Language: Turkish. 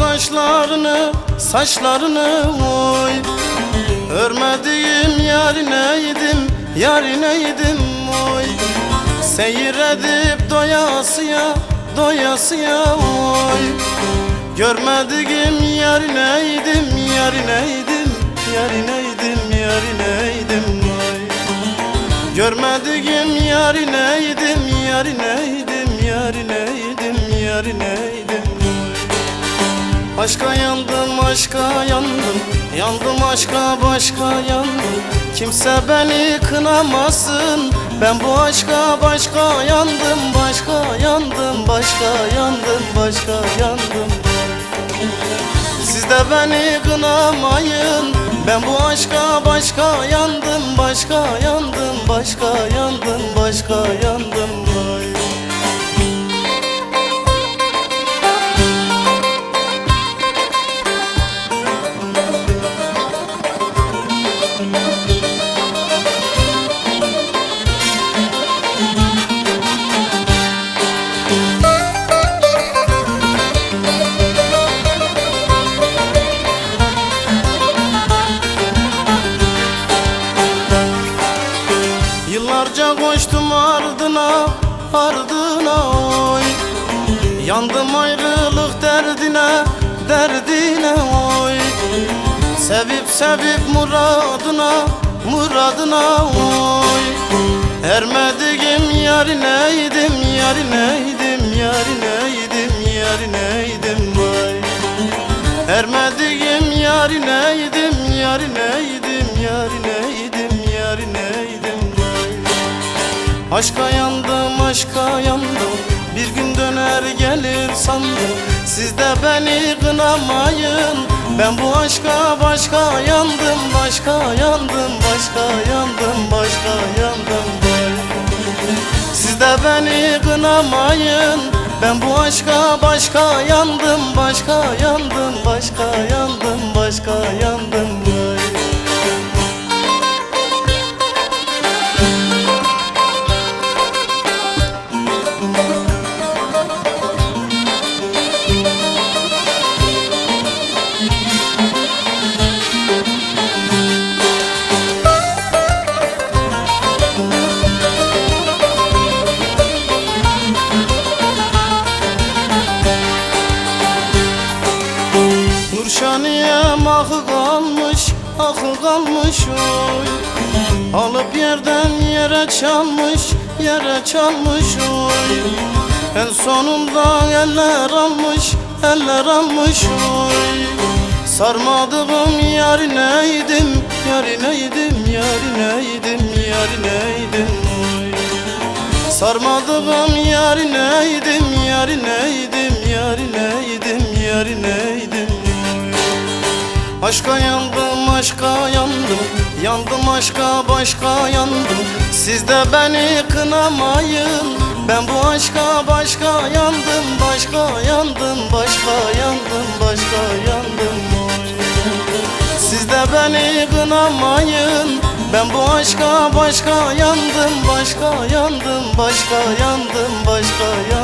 saçlarını, saçlarını oy. Örmediğim yarineydim, yarineydim oy. Seyir edip doyasıya, doyasıya oy. Görmediğim yarineydim, yarineydim, yarineydim, yarineydim oy. Görmediğim yarineydim, yarineydim, yarineydim, yarineydim Aşka yandım, aşka yandım. Yandım aşka başka yandım. Kimse beni kınamasın. Ben bu aşka başka yandım Başka yandım, başka yandım, başka yandım. Siz de beni kınamayın. Ben bu aşka başka yandım Başka yandım, başka yandım, başka yandım. Vay. Koştum ardına, ardına oy. Yandım ayrılık derdine, derdine oy. Sevip sevip muradına, muradına oy. Ermediğim yarineydim, yarineydim, yarineydim, yarineydim vay. Ermediğim yarineydim, sandım. Siz de beni kınamayın. Ben bu aşka başka yandım Başka yandım, başka yandım, başka yandım. Siz de beni kınamayın. Ben bu aşka başka yandım Başka yandım, başka yandım, başka yandım vay. Nurşaniyem ahı kalmış, ahı kalmış oy. Alıp yerden yere çalmış, yere çalmış oy. En sonunda eller almış, eller almış oy. Sarmadığım yarineydim, yarineydim, yarineydim, yarineydim oy. Sarmadığım yarineydim, yarineydim, yarineydim, yarineydim Aşka yandım, aşka yandım Yandım aşka başka yandım Siz de beni kınamayın Ben bu aşka başka yandım Başka yandım, başka yandım, başka yandım. Siz de beni kınamayın Ben bu aşka başka yandım Başka yandım, başka yandım, başka yandım